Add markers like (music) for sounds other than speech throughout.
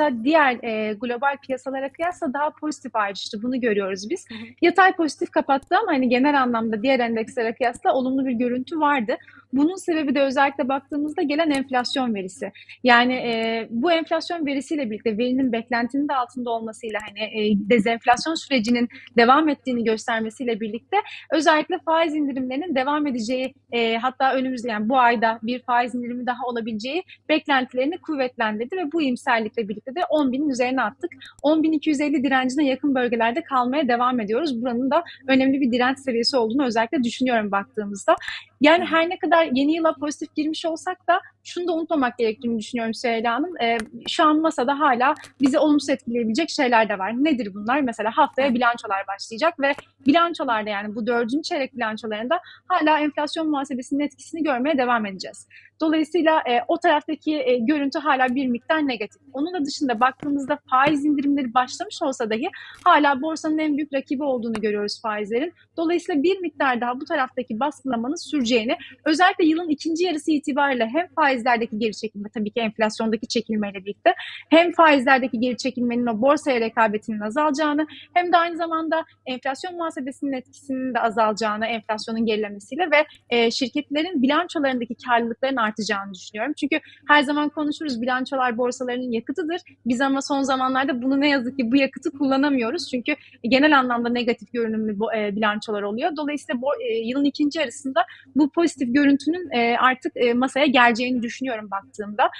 borsa diğer e, global piyasalara kıyasla daha pozitif ayrıştı. Bunu görüyoruz biz. Yatay pozitif kapattı ama hani genel anlamda diğer endekslere kıyasla olumlu bir görüntü vardı. Bunun sebebi de özellikle baktığımızda gelen enflasyon verisi. Yani e, bu enflasyon verisiyle birlikte verinin beklentinin de altında olmasıyla hani e, dezenflasyon sürecinin devam ettiğini göstermesiyle birlikte özellikle faiz indirimlerinin devam edeceği e, hatta önümüzde yani bu ayda bir faiz indirimi daha olabileceği beklentilerini kuvvetlendirdi ve bu iyimserlikle birlikte de 10 binin üzerine attık. 10.250 direncine yakın bölgelerde kalmaya devam ediyoruz. Buranın da önemli bir direnç seviyesi olduğunu özellikle düşünüyorum baktığımızda. Yani her ne kadar yeni yıla pozitif girmiş olsak da şunu da unutmamak gerektiğini düşünüyorum Süheyla Hanım. Ee, şu an masada hala bizi olumsuz etkileyebilecek şeyler de var. Nedir bunlar? Mesela haftaya bilançolar başlayacak ve bilançolarda yani bu dördüncü çeyrek bilançolarında hala enflasyon muhasebesinin etkisini görmeye devam edeceğiz. Dolayısıyla e, o taraftaki e, görüntü hala bir miktar negatif. Onun da dışında baktığımızda faiz indirimleri başlamış olsa dahi hala borsanın en büyük rakibi olduğunu görüyoruz faizlerin. Dolayısıyla bir miktar daha bu taraftaki baskılamanın süreceğini özellikle yılın ikinci yarısı itibariyle hem faizlerdeki geri çekilme tabii ki enflasyondaki çekilmeyle birlikte hem faizlerdeki geri çekilmenin o borsaya rekabetinin azalacağını hem de aynı zamanda enflasyon muhasebesinin etkisinin de azalacağını enflasyonun gerilemesiyle ve e, şirketlerin bilançolarındaki karlılıkların artacağını düşünüyorum. Çünkü her zaman konuşuruz bilançolar borsalarının yakıtıdır. Biz ama son zamanlarda bunu ne yazık ki bu yakıtı kullanamıyoruz. Çünkü genel anlamda negatif görünümlü e, bilançolar oluyor. Dolayısıyla e, yılın ikinci yarısında bu pozitif görüntünün e, artık masaya geleceğini düşünüyorum baktığımda.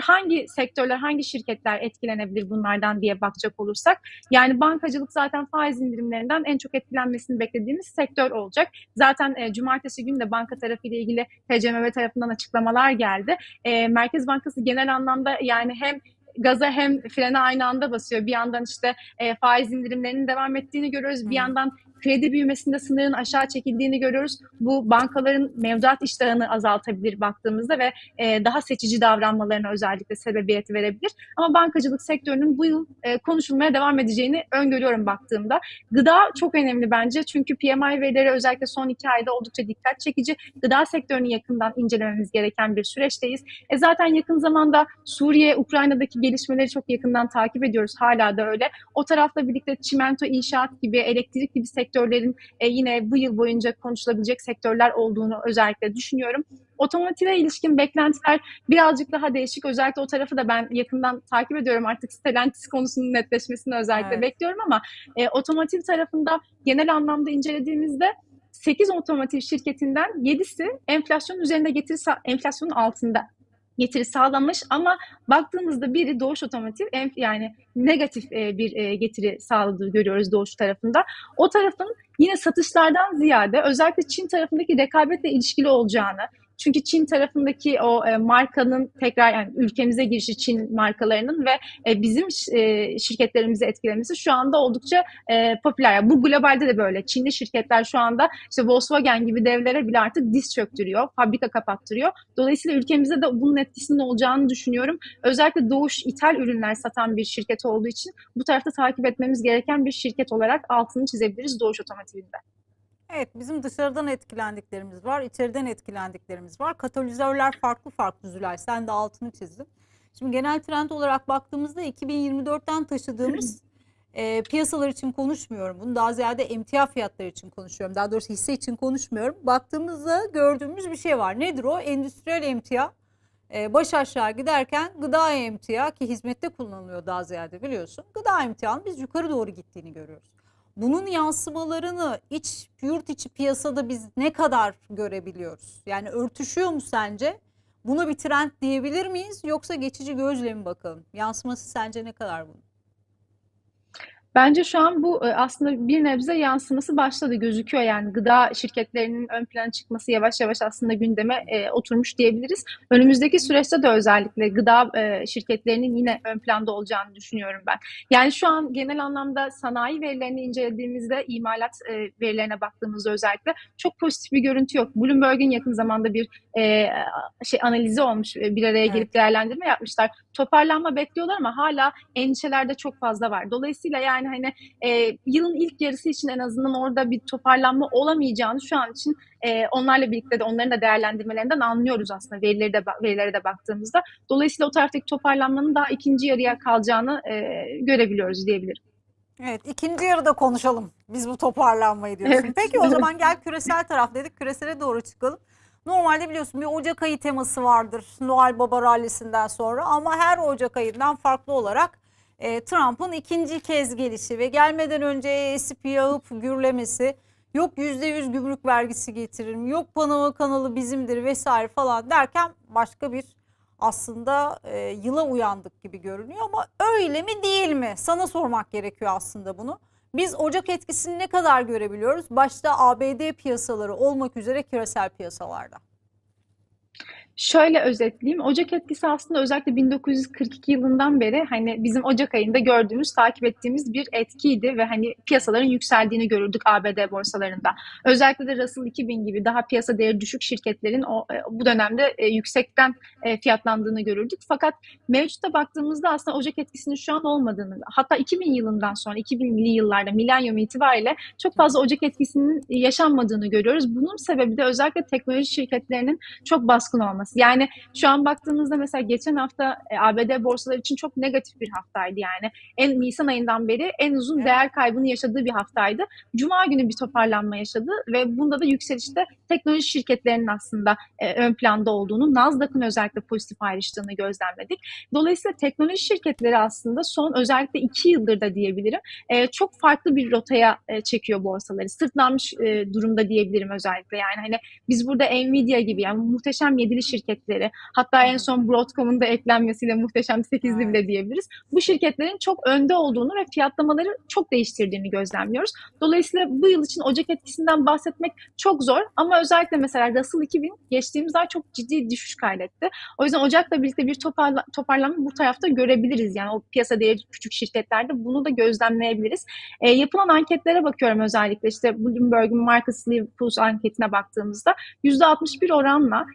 Hangi sektörler, hangi şirketler etkilenebilir bunlardan diye bakacak olursak. Yani bankacılık zaten faiz indirimlerinden en çok etkilenmesini beklediğimiz sektör olacak. Zaten cumartesi günü de banka tarafı ile ilgili TCMB tarafından açıklamalar geldi. E, Merkez Bankası genel anlamda yani hem gaza hem frene aynı anda basıyor. Bir yandan işte e, faiz indirimlerinin devam ettiğini görüyoruz. Bir yandan kredi büyümesinde sınırın aşağı çekildiğini görüyoruz. Bu bankaların mevduat iştahını azaltabilir baktığımızda ve e, daha seçici davranmalarına özellikle sebebiyet verebilir. Ama bankacılık sektörünün bu yıl e, konuşulmaya devam edeceğini öngörüyorum baktığımda. Gıda çok önemli bence çünkü PMI verileri özellikle son iki ayda oldukça dikkat çekici. Gıda sektörünü yakından incelememiz gereken bir süreçteyiz. E zaten yakın zamanda Suriye, Ukrayna'daki gelişmeleri çok yakından takip ediyoruz. Hala da öyle. O tarafla birlikte çimento, inşaat gibi, elektrik gibi sektörlerin e, yine bu yıl boyunca konuşulabilecek sektörler olduğunu özellikle düşünüyorum. Otomotive ilişkin beklentiler birazcık daha değişik. Özellikle o tarafı da ben yakından takip ediyorum. Artık Stellantis konusunun netleşmesini özellikle Evet. bekliyorum ama e, otomotiv tarafında genel anlamda incelediğimizde 8 otomotiv şirketinden 7'si enflasyon üzerinde getiri sa- enflasyonun altında getiri sağlamış ama baktığımızda biri Doğuş Otomotiv yani negatif e, bir e, getiri sağladığı görüyoruz Doğuş tarafında. O tarafın yine satışlardan ziyade özellikle Çin tarafındaki rekabetle ilişkili olacağını çünkü Çin tarafındaki o e, markanın tekrar yani ülkemize girişi Çin markalarının ve e, bizim e, şirketlerimizi etkilemesi şu anda oldukça e, popüler. Yani bu globalde de böyle. Çinli şirketler şu anda işte Volkswagen gibi devlere bile artık diz çöktürüyor, fabrika kapattırıyor. Dolayısıyla ülkemizde de bunun etkisinin olacağını düşünüyorum. Özellikle doğuş ithal ürünler satan bir şirket olduğu için bu tarafta takip etmemiz gereken bir şirket olarak altını çizebiliriz Doğuş Otomotiv'inde. Evet, bizim dışarıdan etkilendiklerimiz var, içeriden etkilendiklerimiz var. Katalizörler farklı farklı Zülay. Sen de altını çizdin. Şimdi genel trend olarak baktığımızda 2024'ten taşıdığımız e, piyasalar için konuşmuyorum. Bunu daha ziyade emtia fiyatları için konuşuyorum. Daha doğrusu hisse için konuşmuyorum. Baktığımızda gördüğümüz bir şey var. Nedir o? Endüstriyel emtia. E, baş aşağı giderken gıda emtia ki hizmette kullanılıyor daha ziyade biliyorsun. Gıda emtianın biz yukarı doğru gittiğini görüyoruz. Bunun yansımalarını iç yurt içi piyasada biz ne kadar görebiliyoruz? Yani örtüşüyor mu sence? Buna bir trend diyebilir miyiz yoksa geçici gözle mi bakalım? Yansıması sence ne kadar bunun? Bence şu an bu e, aslında bir nebze yansıması başladı gözüküyor yani gıda şirketlerinin ön plana çıkması yavaş yavaş aslında gündeme e, oturmuş diyebiliriz. Önümüzdeki süreçte de özellikle gıda e, şirketlerinin yine ön planda olacağını düşünüyorum ben. Yani şu an genel anlamda sanayi verilerini incelediğimizde imalat e, verilerine baktığımızda özellikle çok pozitif bir görüntü yok. Bloomberg'in yakın zamanda bir e, şey analizi olmuş e, bir araya gelip Evet. değerlendirme yapmışlar. Toparlanma bekliyorlar ama hala endişeler de çok fazla var. Dolayısıyla yani Yani hani e, yılın ilk yarısı için en azından orada bir toparlanma olamayacağını şu an için e, onlarla birlikte de onların da değerlendirmelerinden anlıyoruz aslında verileri de verilere de baktığımızda. Dolayısıyla o taraftaki toparlanmanın daha ikinci yarıya kalacağını e, görebiliyoruz diyebilirim. Evet, ikinci yarıda konuşalım. Biz bu toparlanmayı diyorsun. Evet. Peki o zaman gel (laughs) küresel taraf dedik. Küresele doğru çıkalım. Normalde biliyorsun bir Ocak ayı teması vardır Noel Baba rallisinden sonra ama her Ocak ayından farklı olarak e, Trump'ın ikinci kez gelişi ve gelmeden önce esip yağıp gürlemesi yok %100 gümrük vergisi getiririm yok Panama kanalı bizimdir vesaire falan derken başka bir aslında e, yıla uyandık gibi görünüyor ama öyle mi değil mi? Sana sormak gerekiyor aslında bunu. Biz Ocak etkisini ne kadar görebiliyoruz? Başta ABD piyasaları olmak üzere küresel piyasalarda. Şöyle özetleyeyim. Ocak etkisi aslında özellikle 1942 yılından beri hani bizim Ocak ayında gördüğümüz, takip ettiğimiz bir etkiydi ve hani piyasaların yükseldiğini görürdük ABD borsalarında. Özellikle de Russell 2000 gibi daha piyasa değeri düşük şirketlerin o e, bu dönemde e, yüksekten e, fiyatlandığını görürdük. Fakat mevcutta baktığımızda aslında Ocak etkisinin şu an olmadığını, hatta 2000 yılından sonra 2000'li yıllarda milenyum itibariyle çok fazla Ocak etkisinin yaşanmadığını görüyoruz. Bunun sebebi de özellikle teknoloji şirketlerinin çok baskın olması. Yani şu an baktığımızda mesela geçen hafta e, ABD borsaları için çok negatif bir haftaydı yani. En Nisan ayından beri en uzun Evet. değer kaybını yaşadığı bir haftaydı. Cuma günü bir toparlanma yaşadı ve bunda da yükselişte teknoloji şirketlerinin aslında e, ön planda olduğunu, Nasdaq'ın özellikle pozitif ayrıştığını gözlemledik. Dolayısıyla teknoloji şirketleri aslında son özellikle iki yıldır da diyebilirim e, çok farklı bir rotaya e, çekiyor borsaları. Sırtlanmış e, durumda diyebilirim özellikle. Yani hani biz burada Nvidia gibi yani muhteşem yedili şirketleri hatta en son Broadcom'un da eklenmesiyle muhteşem sekizli Evet. bile diyebiliriz. Bu şirketlerin çok önde olduğunu ve fiyatlamaları çok değiştirdiğini gözlemliyoruz. Dolayısıyla bu yıl için Ocak etkisinden bahsetmek çok zor ama özellikle mesela Russell 2000 geçtiğimiz ay çok ciddi düşüş kaydetti. O yüzden Ocak'la birlikte bir toparla, toparlanma bu tarafta görebiliriz. Yani o piyasa değeri küçük şirketlerde bunu da gözlemleyebiliriz. E, yapılan anketlere bakıyorum özellikle işte Bloomberg'un Marcus Pulse anketine baktığımızda %61 oranla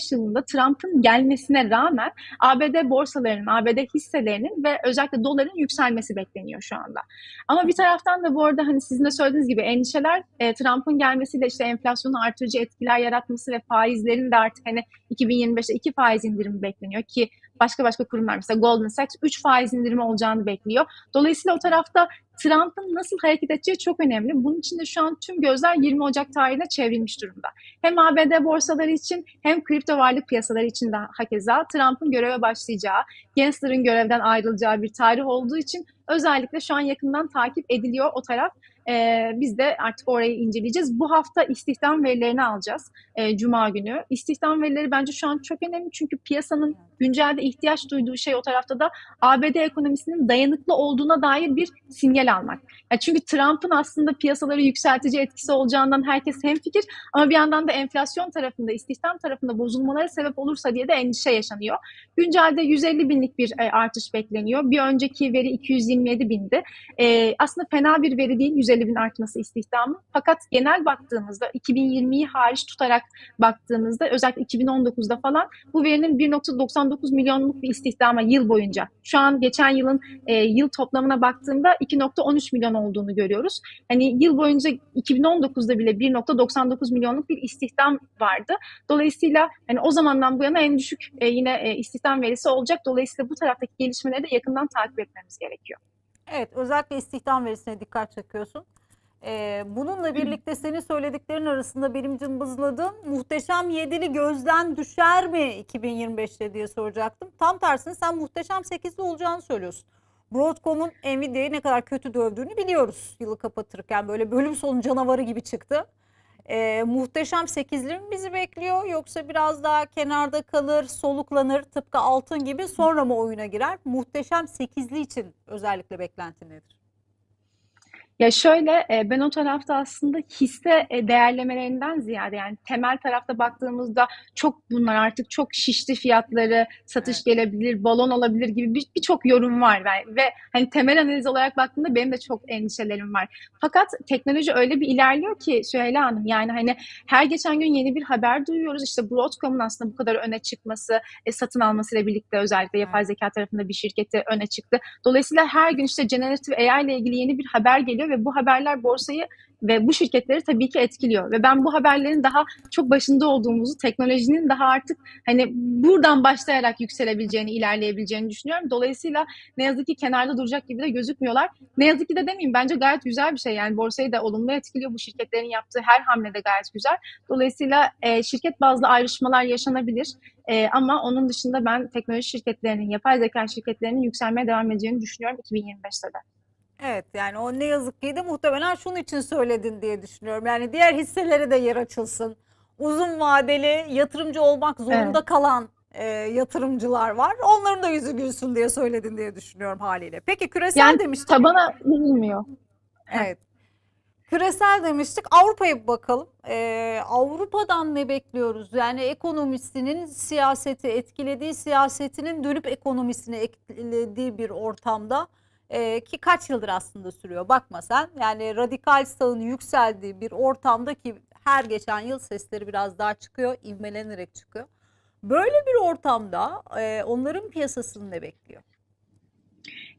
2025 yılında Trump'ın gelmesine rağmen ABD borsalarının, ABD hisselerinin ve özellikle doların yükselmesi bekleniyor şu anda. Ama bir taraftan da bu arada hani sizin de söylediğiniz gibi endişeler e, Trump'ın gelmesiyle işte enflasyonu artırıcı etkiler yaratması ve faizlerin de artık hani 2025'te 2 faiz indirimi bekleniyor ki başka başka kurumlar mesela Goldman Sachs 3 faiz indirimi olacağını bekliyor. Dolayısıyla o tarafta Trump'ın nasıl hareket edeceği çok önemli. Bunun için de şu an tüm gözler 20 Ocak tarihine çevrilmiş durumda. Hem ABD borsaları için hem kripto varlık piyasaları için de hakeza Trump'ın göreve başlayacağı, Gensler'ın görevden ayrılacağı bir tarih olduğu için özellikle şu an yakından takip ediliyor o taraf. Ee, biz de artık orayı inceleyeceğiz. Bu hafta istihdam verilerini alacağız e, Cuma günü. İstihdam verileri bence şu an çok önemli çünkü piyasanın güncelde ihtiyaç duyduğu şey o tarafta da ABD ekonomisinin dayanıklı olduğuna dair bir sinyal almak. Ya çünkü Trump'ın aslında piyasaları yükseltici etkisi olacağından herkes hemfikir ama bir yandan da enflasyon tarafında, istihdam tarafında bozulmalara sebep olursa diye de endişe yaşanıyor. Güncelde 150 binlik bir e, artış bekleniyor. Bir önceki veri 227 bindi. E, aslında fena bir veri değil 150 bin artması istihdamı. Fakat genel baktığımızda 2020'yi hariç tutarak baktığımızda özellikle 2019'da falan bu verinin 1.99 milyonluk bir istihdama yıl boyunca. Şu an geçen yılın e, yıl toplamına baktığımda 2.13 milyon olduğunu görüyoruz. Hani yıl boyunca 2019'da bile 1.99 milyonluk bir istihdam vardı. Dolayısıyla hani o zamandan bu yana en düşük e, yine e, istihdam verisi olacak. Dolayısıyla bu taraftaki gelişmeleri de yakından takip etmemiz gerekiyor. Evet, özellikle istihdam verisine dikkat çekiyorsun. Ee, bununla birlikte senin söylediklerin arasında benim cımbızladığım muhteşem yedili gözden düşer mi 2025'te diye soracaktım. Tam tersine sen muhteşem sekizli olacağını söylüyorsun. Broadcom'un Nvidia'yı ne kadar kötü dövdüğünü biliyoruz yılı kapatırken böyle bölüm sonu canavarı gibi çıktı. Ee, muhteşem sekizli mi bizi bekliyor yoksa biraz daha kenarda kalır, soluklanır tıpkı altın gibi sonra mı oyuna girer? Muhteşem sekizli için özellikle beklenti nedir? Ya şöyle e, ben o tarafta aslında hisse e, değerlemelerinden ziyade yani temel tarafta baktığımızda çok bunlar artık çok şişti fiyatları, satış Evet. gelebilir, balon olabilir gibi bir- birçok yorum var ve, ve hani temel analiz olarak baktığımda benim de çok endişelerim var. Fakat teknoloji öyle bir ilerliyor ki Süheyla Hanım yani hani her geçen gün yeni bir haber duyuyoruz. İşte Broadcom'un aslında bu kadar öne çıkması, e, satın almasıyla birlikte özellikle yapay zeka tarafında bir şirketi öne çıktı. Dolayısıyla her gün işte generatif AI ile ilgili yeni bir haber geliyor ve bu haberler borsayı ve bu şirketleri tabii ki etkiliyor. Ve ben bu haberlerin daha çok başında olduğumuzu, teknolojinin daha artık hani buradan başlayarak yükselebileceğini, ilerleyebileceğini düşünüyorum. Dolayısıyla ne yazık ki kenarda duracak gibi de gözükmüyorlar. Ne yazık ki de demeyeyim bence gayet güzel bir şey. Yani borsayı da olumlu etkiliyor. Bu şirketlerin yaptığı her hamle de gayet güzel. Dolayısıyla e, şirket bazlı ayrışmalar yaşanabilir. E, ama onun dışında ben teknoloji şirketlerinin, yapay zeka şirketlerinin yükselmeye devam edeceğini düşünüyorum 2025'te de. Evet yani o ne yazık ki de muhtemelen şunun için söyledin diye düşünüyorum. Yani diğer hisselere de yer açılsın. Uzun vadeli yatırımcı olmak zorunda Evet. kalan e, yatırımcılar var. Onların da yüzü gülsün diye söyledin diye düşünüyorum haliyle. Peki küresel Yani demiştik. tabana vurulmuyor. Evet. Küresel demiştik. Avrupa'ya bir bakalım. Ee, Avrupa'dan ne bekliyoruz? Yani ekonomisinin siyaseti etkilediği, siyasetinin dönüp ekonomisini etkilediği bir ortamda ee, ki kaç yıldır aslında sürüyor. Bakma sen. Yani radikal sağın yükseldiği bir ortamda ki her geçen yıl sesleri biraz daha çıkıyor, ivmelenerek çıkıyor. Böyle bir ortamda e, onların piyasasını ne bekliyor?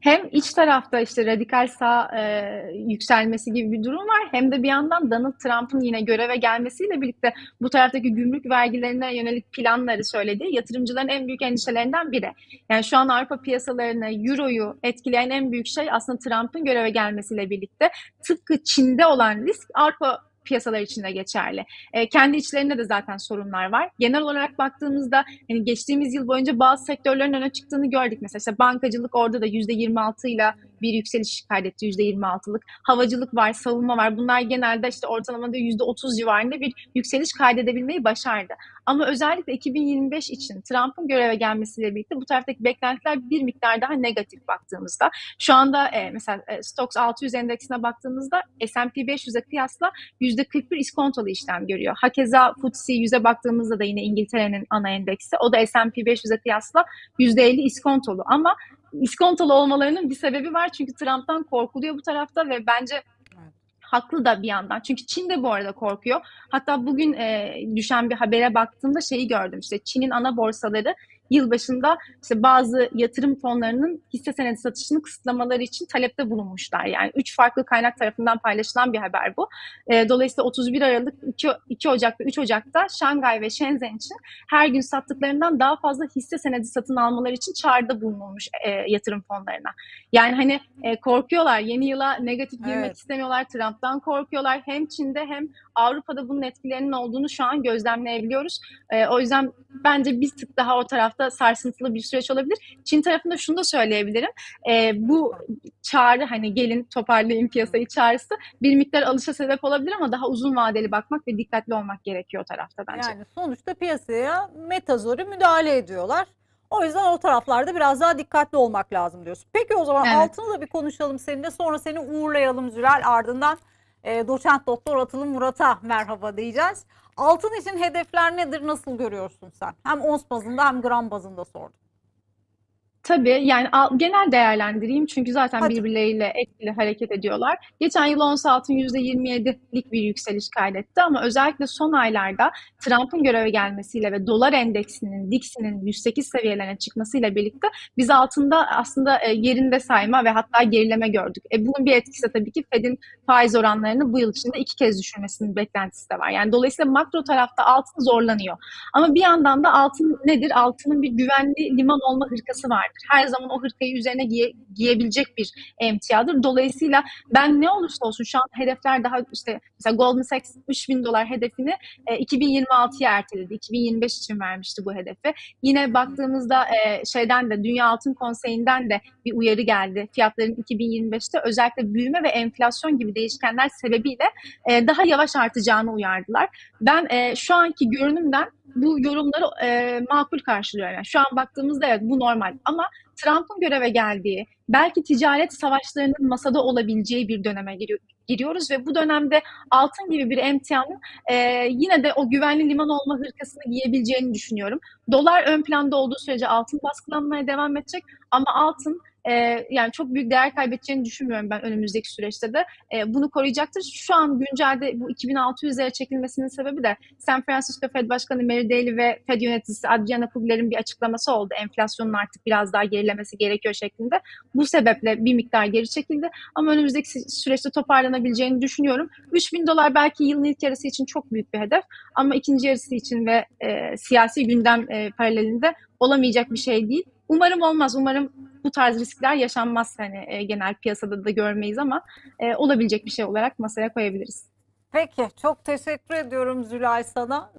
Hem iç tarafta işte radikal sağ e, yükselmesi gibi bir durum var. Hem de bir yandan Donald Trump'ın yine göreve gelmesiyle birlikte bu taraftaki gümrük vergilerine yönelik planları söylediği yatırımcıların en büyük endişelerinden biri. Yani şu an Avrupa piyasalarını, Euro'yu etkileyen en büyük şey aslında Trump'ın göreve gelmesiyle birlikte tıpkı Çin'de olan risk Avrupa piyasalar için de geçerli. E, kendi içlerinde de zaten sorunlar var. Genel olarak baktığımızda hani geçtiğimiz yıl boyunca bazı sektörlerin öne çıktığını gördük. Mesela işte bankacılık orada da %26 ile bir yükseliş kaydetti %26'lık. Havacılık var, savunma var. Bunlar genelde işte ortalamada %30 civarında bir yükseliş kaydedebilmeyi başardı. Ama özellikle 2025 için Trump'ın göreve gelmesiyle birlikte bu taraftaki beklentiler bir miktar daha negatif baktığımızda. Şu anda e, mesela e, Stoxx 600 endeksine baktığımızda S&P 500'e kıyasla %41 iskontolu işlem görüyor. Hakeza FTSE 100'e baktığımızda da yine İngiltere'nin ana endeksi. O da S&P 500'e kıyasla %50 iskontolu. Ama iskontolu olmalarının bir sebebi var. Çünkü Trump'tan korkuluyor bu tarafta ve bence haklı da bir yandan. Çünkü Çin de bu arada korkuyor. Hatta bugün e, düşen bir habere baktığımda şeyi gördüm. İşte Çin'in ana borsaları yılbaşında işte bazı yatırım fonlarının hisse senedi satışını kısıtlamaları için talepte bulunmuşlar. Yani üç farklı kaynak tarafından paylaşılan bir haber bu. E, dolayısıyla 31 Aralık, 2, 2 Ocak ve 3 Ocak'ta Şangay ve Shenzhen için her gün sattıklarından daha fazla hisse senedi satın almaları için çağrıda bulunulmuş e, yatırım fonlarına. Yani hani e, korkuyorlar. Yeni yıla negatif girmek Evet. istemiyorlar. Trump'tan korkuyorlar. Hem Çin'de hem Avrupa'da bunun etkilerinin olduğunu şu an gözlemleyebiliyoruz. E, o yüzden bence bir tık daha o tarafta sarsıntılı bir süreç olabilir. Çin tarafında şunu da söyleyebilirim. E, bu çağrı hani gelin toparlayın piyasayı çağrısı bir miktar alışa sebep olabilir ama daha uzun vadeli bakmak ve dikkatli olmak gerekiyor o tarafta bence. Yani sonuçta piyasaya metazori müdahale ediyorlar. O yüzden o taraflarda biraz daha dikkatli olmak lazım diyorsun. Peki o zaman Evet. altını da bir konuşalım seninle. Sonra seni uğurlayalım Zülal. Ardından e, doçent doktor Atılım Murat'a merhaba diyeceğiz. Altın için hedefler nedir? Nasıl görüyorsun sen? Hem ons bazında hem gram bazında sordum. Tabii yani genel değerlendireyim çünkü zaten Hadi. birbirleriyle etkili hareket ediyorlar. Geçen yıl ons altın %27'lik bir yükseliş kaydetti ama özellikle son aylarda Trump'ın göreve gelmesiyle ve dolar endeksinin, DXY'nin 108 seviyelerine çıkmasıyla birlikte biz altında aslında e, yerinde sayma ve hatta gerileme gördük. E, bunun bir etkisi tabii ki Fed'in faiz oranlarını bu yıl içinde iki kez düşürmesinin beklentisi de var. Yani dolayısıyla makro tarafta altın zorlanıyor. Ama bir yandan da altın nedir? Altının bir güvenli liman olma hırkası vardır. Her zaman o hırkayı üzerine giye- giyebilecek bir emtiadır. Dolayısıyla ben ne olursa olsun şu an hedefler daha işte mesela Goldman Sachs 3000 dolar hedefini e, 2026'ya erteledi. 2025 için vermişti bu hedefi. Yine baktığımızda e, şeyden de Dünya Altın Konseyi'nden de bir uyarı geldi. Fiyatların 2025'te özellikle büyüme ve enflasyon gibi değişkenler sebebiyle e, daha yavaş artacağını uyardılar. Ben e, şu anki görünümden bu yorumları e, makul karşılıyorum. Yani şu an baktığımızda evet bu normal ama Trump'ın göreve geldiği, belki ticaret savaşlarının masada olabileceği bir döneme giriyor, giriyoruz ve bu dönemde altın gibi bir emtianın e, yine de o güvenli liman olma hırkasını giyebileceğini düşünüyorum. Dolar ön planda olduğu sürece altın baskılanmaya devam edecek ama altın e, yani çok büyük değer kaybedeceğini düşünmüyorum ben önümüzdeki süreçte de. E, bunu koruyacaktır. Şu an güncelde bu 2600'lere çekilmesinin sebebi de San Francisco Fed Başkanı Mary Daly ve Fed yöneticisi Adriana Kugler'in bir açıklaması oldu. Enflasyonun artık biraz daha gerilemesi gerekiyor şeklinde. Bu sebeple bir miktar geri çekildi. Ama önümüzdeki süreçte toparlanabileceğini düşünüyorum. 3000 dolar belki yılın ilk yarısı için çok büyük bir hedef ama ikinci yarısı için ve e, siyasi gündem e, paralelinde olamayacak bir şey değil. Umarım olmaz. Umarım bu tarz riskler yaşanmaz hani e, genel piyasada da görmeyiz ama e, olabilecek bir şey olarak masaya koyabiliriz. Peki çok teşekkür ediyorum Zülay sana.